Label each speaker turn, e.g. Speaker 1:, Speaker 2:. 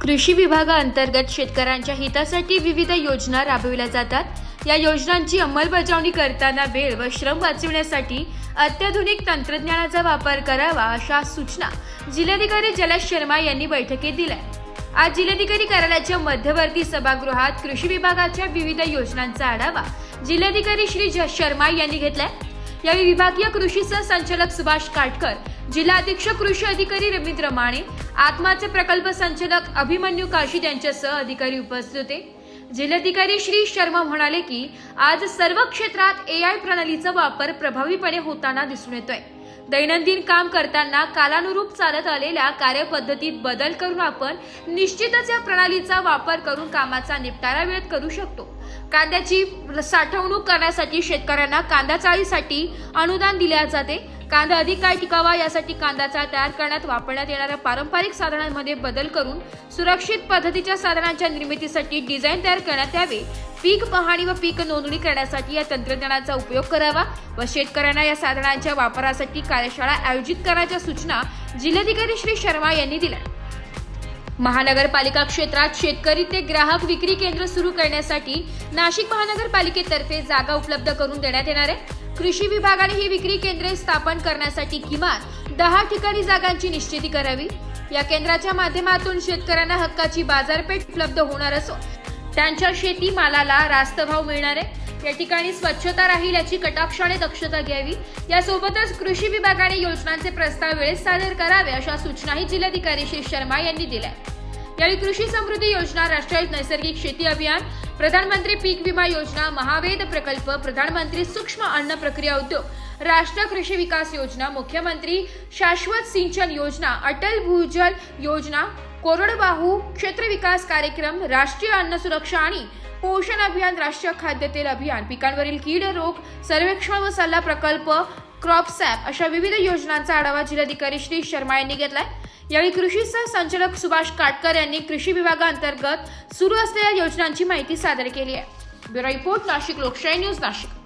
Speaker 1: कृषी विभागाअंतर्गत शेतकऱ्यांच्या हितासाठी विविध योजना राबविल्या जातात. या योजनांची अंमलबजावणी करताना वेळ व श्रम वाचविण्यासाठी अत्याधुनिक तंत्रज्ञानाचा वापर करावा अशा सूचना जिल्हाधिकारी जलज शर्मा यांनी बैठकीत दिल्या. आज जिल्हाधिकारी कार्यालयाच्या मध्यवर्ती सभागृहात कृषी विभागाच्या विविध योजनांचा आढावा जिल्हाधिकारी श्री ज- शर्मा यांनी घेतलाय. यावेळी विभागीय कृषी संचालक सुभाष काटकर जिल्हा अधीक्षक कृषी अधिकारी रवींद्र माने आत्माचे प्रकल्प संचालक अभिमन्यू काशीद यांच्यासह अधिकारी उपस्थित होते. जिल्हाधिकारी श्री शर्मा म्हणाले की आज सर्व क्षेत्रात ए आय प्रणालीचा वापर प्रभावीपणे होताना दिसून येतोय. दैनंदिन काम करताना कालानुरूप चालत आलेल्या कार्यपद्धतीत बदल करून आपण निश्चितच या प्रणालीचा वापर करून कामाचा निपटारा वेळेत करू शकतो. कांद्याची साठवणूक करण्यासाठी शेतकऱ्यांना कांदा चाळीसाठी अनुदान दिले जाते. कांदा अधिक काळ टिकावा यासाठी कांदा चाळ तयार करण्यात वापरण्यात येणाऱ्या पारंपरिक साधनांमध्ये बदल करून सुरक्षित पद्धतीच्या साधनांच्या निर्मितीसाठी डिझाईन तयार करण्यात यावे. पीक पाहणी व पीक नोंदणी करण्यासाठी या तंत्रज्ञानाचा उपयोग करावा व शेतकऱ्यांना या साधनांच्या वापरासाठी कार्यशाळा आयोजित करण्याच्या सूचना जिल्हाधिकारी श्री शर्मा यांनी दिल्या. महानगरपालिका क्षेत्रात शेतकरी ते ग्राहक विक्री केंद्र सुरू करण्यासाठी नाशिक महानगरपालिकेतर्फे जागा उपलब्ध करून देण्यात येणार आहे. कृषी विभागाने ही विक्री केंद्रे स्थापन करण्यासाठी किमान दहा ठिकाणी जागांची निश्चिती करावी. या केंद्राच्या माध्यमातून शेतकऱ्यांना हक्काची बाजारपेठ उपलब्ध होणार असून त्यांच्या शेती मालाला रास्त भाव मिळणार आहे या ठिकाणी स्वच्छता राहील याची कटाक्षाने दक्षता घ्यावी. यासोबतच कृषी विभागाने योजनांचे प्रस्ताव वेळेत सादर करावे अशा सूचनाही जिल्हाधिकारी श्री शर्मा यांनी दिल्या. यावेळी कृषी समृद्धी योजना राष्ट्रीय नैसर्गिक शेती अभियान प्रधानमंत्री पीक विमा योजना महावेद प्रकल्प प्रधानमंत्री सूक्ष्म अन्न प्रक्रिया उद्योग राष्ट्रीय कृषी विकास योजना मुख्यमंत्री शाश्वत सिंचन योजना अटल भूजल योजना कोरडवाहू क्षेत्र विकास कार्यक्रम राष्ट्रीय अन्न सुरक्षा आणि पोषण अभियान राष्ट्रीय खाद्यतेल अभियान. पिकांवरील कीड रोग सर्वेक्षण व सल्ला प्रकल्प क्रॉप सॅप अशा विविध योजनांचा आढावा जिल्हाधिकारी श्री शर्मा यांनी घेतलाय. यावेळी कृषी संचालक सुभाष काटकर यांनी कृषी विभागाअंतर्गत सुरू असलेल्या योजनांची माहिती सादर केली आहे. ब्युरो रिपोर्ट नाशिक लोकशाही न्यूज नाशिक.